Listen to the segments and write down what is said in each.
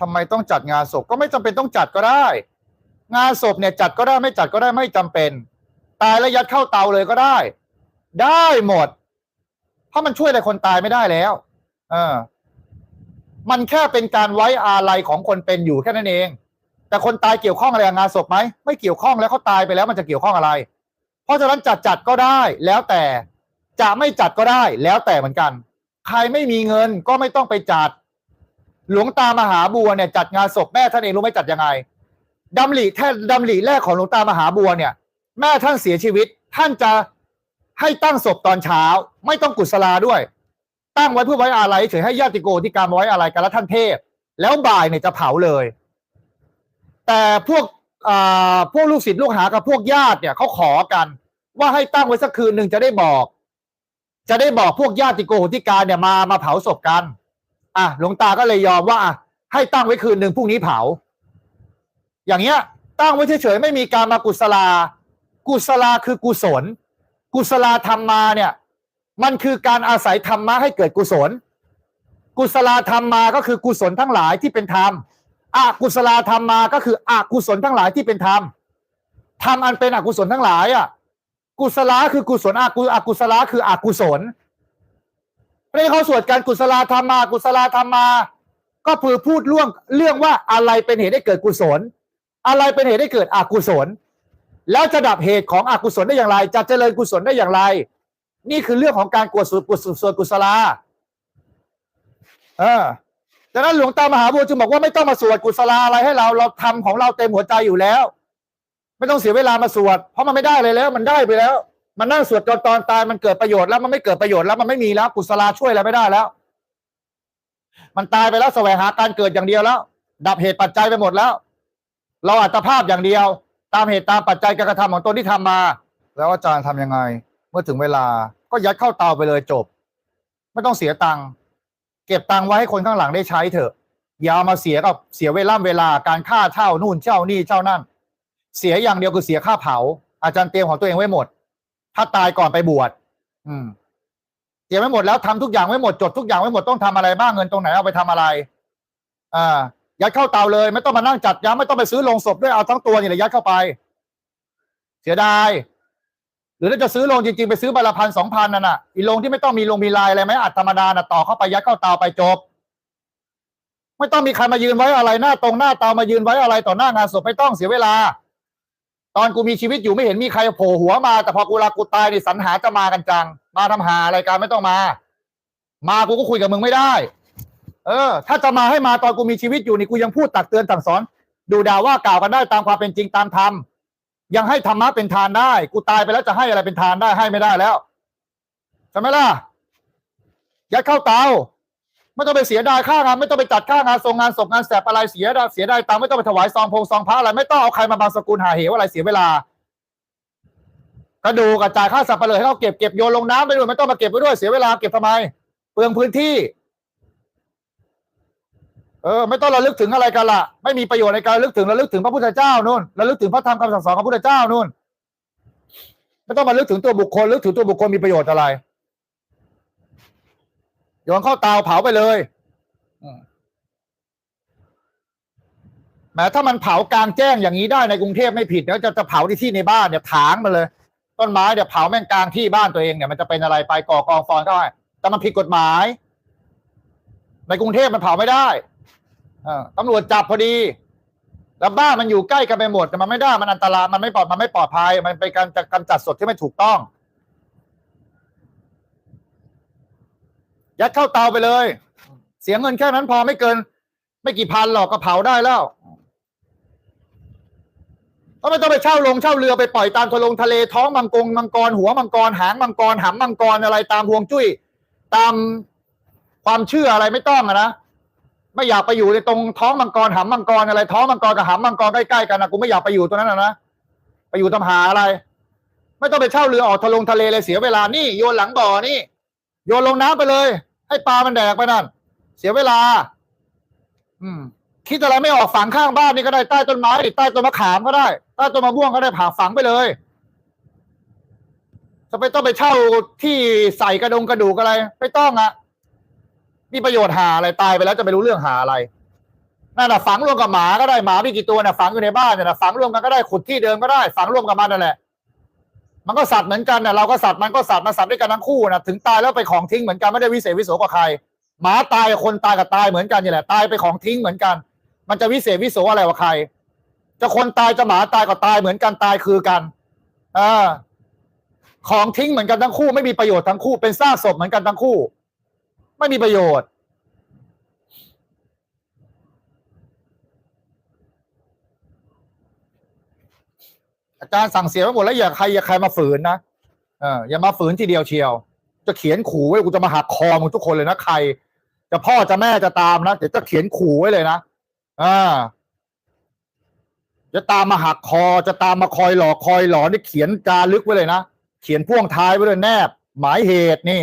ทำไมต้องจัดงานศพก็ไม่จำเป็นต้องจัดก็ได้ งานศพเนี่ยจัดก็ได้ไม่จัดก็ได้ไม่จำเป็น ตายแล้วยัดเข้าเตาเลยก็ได้ ได้หมด เพราะมันช่วยอะไรคนตายไม่ได้แล้ว เออ มันแค่เป็นการไว้อาลัยของคนเป็นอยู่แค่นั้นเอง แต่คนตายเกี่ยวข้องอะไรกับงานศพไหมไม่เกี่ยวข้องแล้วเขาตายไปแล้วมันจะเกี่ยวข้องอะไร เพราะฉะนั้นจัดจัดก็ได้ แล้วแต่จะไม่จัดก็ได้ แล้วแต่เหมือนกัน ใครไม่มีเงินก็ไม่ต้องไปจัด หลวงตามหาบัวเนี่ยจัดงานศพแม่ท่านเองรู้ไหมจัดยังไงดำริแท่ดำริแรกของหลวงตามหาบัวเนี่ย แม่ท่านเสียชีวิต ท่านจะให้ตั้งศพตอนเช้า ไม่ต้องกุศลาด้วย ตั้งไว้เพื่อไว้อาลัยเฉยให้ญาติโกที่การไว้อาลัยกันและท่านเทพ แล้วบ่ายเนี่ยจะเผาเลย แต่พวกอ่าพวกลูกศิษย์ลูกหากับพวกญาติเนี่ยเขาขอกัน ว่าให้ตั้งไว้สักคืนหนึ่งจะได้บอก จะได้บอกพวกญาติโกโหติการเนี่ยมามาเผาศพกัน อะหลวงตาก็เลยยอมว่าอะให้ตั้งไว้คืนหนึ่งพรุ่งนี้เผา อย่างเงี้ย ตั้งไว้เฉยๆไม่มีการมากุศลา กุศลาคือกุศล กุศลาธรรมมาเนี่ย มันคือการอาศัยธรรมะให้เกิดกุศล กุศลาธรรมมาก็คือกุศลทั้งหลายที่เป็นธรรมอกุศลาธรรมมาก็คืออกุศลทั้งหลายที่เป็นธรรมธรรมอันเป็นอกุศลทั้งหลายอะกุศลาคือกุศลอกุอกุศลาคืออกุศล เพราะฉะนั้เขาสวดการกุศลธรรมมา กุศลธรรมมาก็พือพูดเรื่องเรื่องว่าอะไรเป็นเหตุให้เกิดกุศล อะไรเป็นเหตุให้เกิดอกุศล แล้วจะดับเหตุของอกุศลได้อย่างไร จะเจริญกุศลได้อย่างไร นี่คือเรื่องของการกวดสวดกุศลสวดกุศลาเออดังนั้นหลวงตามหาบัวจึงบอกว่าไม่ต้องมาสวดกุศลาอะไรให้เราเราทำของเราเต็มหัวใจอยู่แล้ว ไม่ต้องเสียเวลามาสวด เพราะมันไม่ได้เลยแล้ว มันได้ไปแล้ว มันนั่งสวดจนตอนตายมันเกิดประโยชน์แล้วมันไม่เกิดประโยชน์แล้วมันไม่มีแล้วกุศลาช่วยอะไรไม่ได้แล้ว มันตายไปแล้วแสวงหาการเกิดอย่างเดียวแล้ว ดับเหตุปัจจัยไปหมดแล้ว เราอัตภาพอย่างเดียว ตามเหตุตามปัจจัยการกระทำของตนที่ทำมา แล้วอาจารย์ทำยังไง เมื่อถึงเวลาก็ยัดเข้าเตาไปเลยจบ ไม่ต้องเสียตังค์เก็บตังค์ไว้ให้คนข้างหลังได้ใช้เถอะ อย่าเอามาเสียกับเสียเวลาเวลาการค่าเช่านู่นเช่านี่เช่านั่น เสียอย่างเดียวคือเสียค่าเผา อาจารย์เตรียมของตัวเองไว้หมด ถ้าตายก่อนไปบวชอืมเตรียมไว้หมดแล้วทำทุกอย่างไว้หมดจดทุกอย่างไว้หมดต้องทำอะไรบ้างเงินตรงไหนเอาไปทำอะไร อ่า ยัดเข้าเตาเลย ไม่ต้องมานั่งจัดย้ำไม่ต้องไปซื้อโลงศพด้วยเอาทั้งตัวนี่แหละยัดเข้าไป เสียดาย หรือถ้าจะซื้อโรงจริงๆ ไปซื้อใบละพันสองพันนั่นน่ะอีโรงที่ไม่ต้องมีโรงมีลายอะไรไหมอัดธรรมดาน่ะต่อเข้าไปยัดเข้าเตาไปจบ ไม่ต้องมีใครมายืนไว้อะไรหน้าตรงหน้าเตามายืนไว้อะไรต่อหน้างานศพไม่ต้องเสียเวลา ตอนกูมีชีวิตอยู่ไม่เห็นมีใครโผล่หัวมา แต่พอกูลากูตายนี่สรรหาจะมากันจัง มาทำหาอะไรกันไม่ต้องมา มากูก็คุยกับมึงไม่ได้ เออ ถ้าจะมาให้มาตอนกูมีชีวิตอยู่นี่กูยังพูดตักเตือนสั่งสอน ดูด่าว่ากล่าวกันได้ตามความเป็นจริงตามธรรมยังให้ธรรมะเป็นทานได้ กูตายไปแล้วจะให้อะไรเป็นทานได้ให้ไม่ได้แล้วใช่ไหมล่ะยัดเข้าเตา ไม่ต้องไปเสียดายค่างาน ไม่ต้องไปจัดค่างานทรงงานศพงานแสบอะไรเสียดายเสียดายตังไม่ต้องไปถวายซองพงซองพระอะไรไม่ต้องเอาใครมาบางสกุลหาเหวอะไรเสียเวลากระดูกระจายค่าสับปะเลยให้เขาเก็บเก็บโยนลงน้ำไปด้วยไม่ต้องมาเก็บไปด้วยเสียเวลาเก็บทำไม เปลืองพื้นที่ เออ ไม่ต้องระลึกถึงอะไรกันละไม่มีประโยชน์ในการระลึกถึงระลึกถึงพระพุทธเจ้านู่นระลึกถึงพระธรรมคำสั่งสอนของพระพุทธเจ้านู่นไม่ต้องมาลึกถึงตัวบุคคลลึกถึงตัวบุคคลมีประโยชน์อะไร โยนเข้าเตาเผาไปเลยอืมแม้ถ้ามันเผากลางแจ้งอย่างนี้ได้ในกรุงเทพไม่ผิดเดี๋ยวจะจะเผาที่ที่ในบ้านเนี่ยถางมาเลย ต้นไม้เดี๋ยวเผาแม่งกลางที่บ้านตัวเองเนี่ยมันจะเป็นอะไรไปก่อกองฟอนก็ได้แต่มันผิดกฎหมาย ในกรุงเทพมันเผาไม่ได้เออตำรวจจับพอดี แล้วบ้านมันอยู่ใกล้กันไปหมดแต่มันไม่ได้มันอันตรายมันไม่ปลอดมันไม่ปลอดภัย มันเป็นการจัดกำจัดสดที่ไม่ถูกต้อง ยัดเข้าเตาไปเลย เสียเงินแค่นั้นพอไม่เกิน ไม่กี่พันหรอกก็เผาได้แล้วก็ไม่ต้องไปเช่าลงเช่าเรือไปปล่อยตามทะลงทะเลท้องมังกรมังกร หัวมังกรหางมังกรหำมังกรอะไรตามห่วงจุ้ย ตามความเชื่ออะไรไม่ต้องอะนะไม่อยากไปอยู่ในตรงท้องมังกรหำมังกรอะไร ท้องมังกรกับหำมังกรใกล้ๆกันนะกูไม่อยากไปอยู่ตรงนั้นนะไปอยู่ตำหาอะไร ไม่ต้องไปเช่าเรือออกทะลงทะเลเลยเสียเวลานี่โยนหลังบ่อนี่โยนลงน้ำไปเลย ให้ปลามันแดกไปนั่น เสียเวลา อืม คิดอะไรไม่ออกฝังข้างบ้านนี่ก็ได้ใต้ต้นไม้ใต้ต้นมะขามก็ได้ใต้ต้นมะม่วงก็ได้ผ่าฝังไปเลยจะไปต้องไปเช่าที่ใส่กระดงกระดูกอะไร ไม่ต้องอะมีประโยชน์หาอะไรตายไปแล้วจะไปรู้เรื่องหาอะไรนั่นน่ะฝังรวมกับหมาก็ได้หมาม่กี่ตัวน่ะฝังอยู่ในบ้านน่ะฝังรวมกันก็ได้ขุดที่เดิมก็ได้ฝังรวมกับมันนั่นแหละ มันก็สัตว์เหมือนกันน่ะเราก็สัตว์มันก็สัตว์มาสัตว์ด้วยกันทั้งคู่นะถึงตายแล้วไปของทิ้งเหมือนกันไม่ได้วิเศษวิโสกว่าใคร หมาตายกับคนตายกับตายเหมือนกันนี่แหละตายไปของทิ้งเหมือนกัน มันจะวิเศษวิโสอะไรกว่าใคร จะคนตายจะหมาตายก็ตายเหมือนกันตายคือกันอ่าของทิ้งเหมือนกันทั้งคู่ ไม่มีประโยชน์ทั้งคู่เป็นซากศพเหมือนกันทั้งคู่ ไม่มีประโยชน์ อาจารย์สั่งเสียไว้หมดแล้วอย่าใครอย่าใครมาฝืนนะเอออย่ามาฝืนทีเดียวเชียว จะเขียนขู่ไว้กูจะมาหักคอมึงทุกคนเลยนะใคร จะพ่อจะแม่จะตามนะเดี๋ยวจะเขียนขู่ไว้เลยนะอ่าจะตามมาหักคอจะตามมาคอยหลอกคอยหลอนนี่เขียนจารึกไว้เลยนะเขียนพ่วงท้ายไว้เลยแนบ หมายเหตุนี่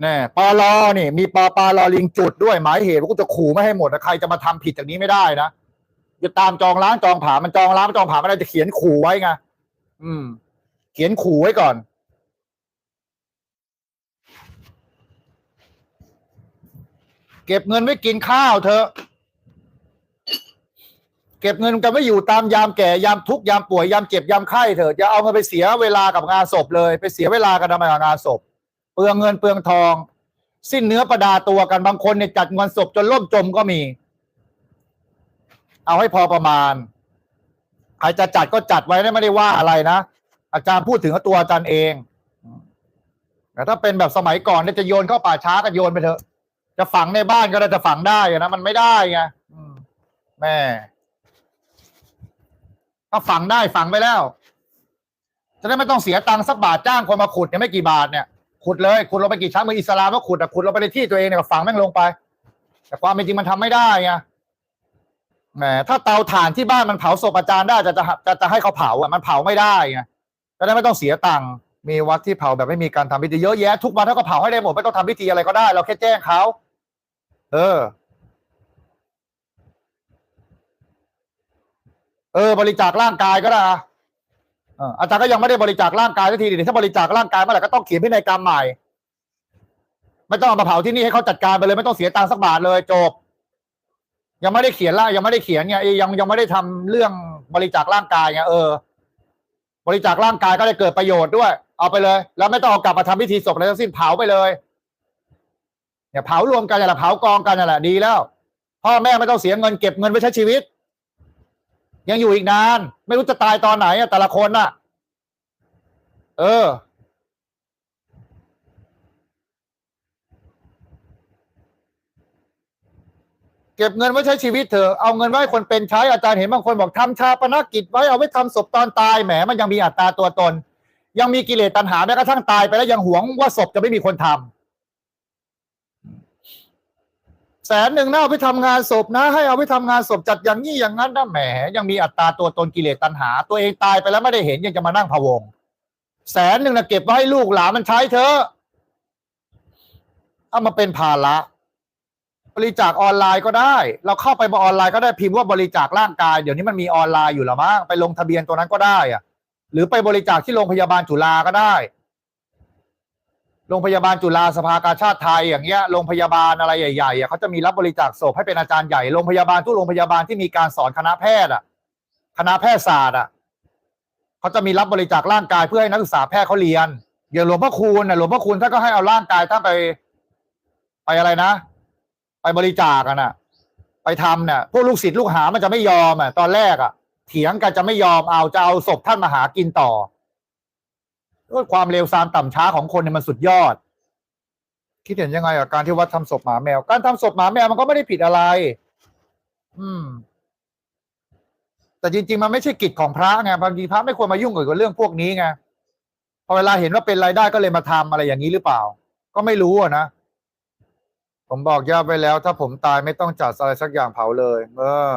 แน่ปลอนี่ มีปอปลาลอลิงจุดด้วยหมายเหตุว่ากูจะขู่ไม่ให้หมดนะใครจะมาทำผิดจากนี้ไม่ได้นะ จะตามจองล้างจองผามันจองล้างจองผาไม่ได้จะเขียนขู่ไว้ไงอืม เขียนขู่ไว้ก่อน เก็บเงินไว้กินข้าวเถอเก็บเงินกันไว้อยู่ตามยามแก่ยามทุกยามป่วยยามเจ็บยามไข้เถอะเอาเงินไปเสียเวลากับงานศพเลย ไปเสียเวลากันทำไมกับงานศพ เปลืองเงินเปลืองทอง สิ้นเนื้อประดาตัวกันบางคนเนี่ยจัดงานศพจนล่มจมก็มี เอาให้พอประมาณ ใครจะจัดก็จัดไว้นะไม่ได้ว่าอะไรนะ อาจารย์พูดถึงตัวอาจารย์เองแต่ถ้าเป็นแบบสมัยก่อนเนี่ยจะโยนเข้าป่าช้าก็โยนไปเถอะ จะฝังในบ้านก็ได้จะฝังได้นะมันไม่ได้ไงแม่ถ้าฝังได้ฝังไปแล้ว จะได้ไม่ต้องเสียตังค์สักบาทจ้างคนมาขุดเนี่ยไม่กี่บาทเนี่ยขุดเลยขุดลงไปกี่ชั้นมืออิสลามก็ขุดอะขุดลงไปในที่ตัวเองเนี่ยฝังแม่งลงไป แต่ความเป็นจริงมันทำไม่ได้ไง แหมถ้าเตาถ่านที่บ้านมันเผาศพอาจารย์ได้จะจะจะจะให้เขาเผาอะมันเผาไม่ได้ไงจะได้ไม่ต้องเสียตังค์มีวัดที่เผาแบบไม่มีการทำพิธีเยอะแยะทุกวัดเขาก็เผาให้ได้หมดไม่ต้องทำพิธีอะไรก็ได้ เราแค่แจ้งเขาเออ เออ บริจาคร่างกายก็ได้อาจารย์ก็ยังไม่ได้บริจาคร่างกายสักทีเดียวถ้าบริจาคร่างกายเมื่อไหร่ก็ต้องเขียนพินัยกรรมใหม่ ไม่ต้องเอามาเผาที่นี่ให้เขาจัดการไปเลย ไม่ต้องเสียตังค์สักบาทเลยจบ ยังไม่ได้เขียนละยังไม่ได้เขียนไงเอ้ยยังยังไม่ได้ทำเรื่องบริจาคร่างกายไงเออ บริจาคร่างกายก็ได้เกิดประโยชน์ด้วย เอาไปเลย แล้วไม่ต้องเอากลับมาทำพิธีศพอะไรทั้งสิ้นเผาไปเลยเนี่ยเผารวมกันนั่แหละเผากองกันนั่แหละดีแล้ว พ่อแม่ไม่ต้องเสียเงินเก็บเงินไว้ใช้ชีวิต ยังอยู่อีกนาน ไม่รู้จะตายตอนไหนอะแต่ละคนน่ะ เออ เก็บเงินไว้ใช้ชีวิตเถอะเอาเงินไว้ให้คนเป็นใช้อาจารย์เห็นบางคนบอกทำชาปนกิจไว้เอาไว้ทำศพตอนตายแหมมันยังมีอัตราตัวตน ยังมีกิเลสตัณหาแม้กระทั่งตายไปแล้วยังหวงว่าศพจะไม่มีคนทำแสนหนึ่งน่าเอาไปทำงานศพนะ ให้เอาไปทำงานศพจัดอย่างนี้อย่างนั้นนะแหม ยังมีอัตราตัวตนกิเลสตัณหา ตัวเองตายไปแล้วไม่ได้เห็นยังจะมานั่งพะวง แสนหนึ่งนะเก็บไว้ให้ลูกหลานมันใช้เถอะเอามาเป็นภาระ บริจาคออนไลน์ก็ได้ เราเข้าไปบนออนไลน์ก็ได้พิมพ์ว่าบริจาคร่างกายเดี๋ยวนี้มันมีออนไลน์อยู่แล้วมั้งไปลงทะเบียนตัวนั้นก็ได้อะหรือไปบริจาคที่โรงพยาบาลจุฬาก็ได้โรงพยาบาลจุฬาสภากาชาติไทยอย่างเงี้ยโรงพยาบาลอะไรใหญ่ๆอะเขาจะมีรับบริจาคศพให้เป็นอาจารย์ใหญ่โรงพยาบาลทุกโรงพยาบาลที่มีการสอนคณะแพทย์อะ คณะแพทยศาสตร์อะเขาจะมีรับบริจาคร่างกายเพื่อให้นักศึกษาแพทย์เขาเรียนอย่างหลวงพ่อคูณน่ะหลวงพ่อคูณท่านก็ให้เอาร่างกายท่านไป ไปอะไรนะ ไปบริจาคกันน่ะไปทำเนี่ยพวกลูกศิษย์ลูกหามันจะไม่ยอมอะตอนแรกอะเถียงกันจะไม่ยอมเอาจะเอาศพท่านมาหากินต่อความเร็วซามต่ำช้าของคนเนี่ยมันสุดยอด คิดเห็นยังไงกับการที่วัดทำศพหมาแมว การทำศพหมาแมวมันก็ไม่ได้ผิดอะไร อืม แต่จริง ๆ มันไม่ใช่กิจของพระไงบางทีพระไม่ควรมายุ่งเกี่ยวกับเรื่องพวกนี้ไงพอเวลาเห็นว่าเป็นรายได้ก็เลยมาทำอะไรอย่างนี้หรือเปล่า ก็ไม่รู้อะนะ ผมบอกย่าไปแล้ว ถ้าผมตายไม่ต้องจัดอะไรสักอย่างเผาเลย เออ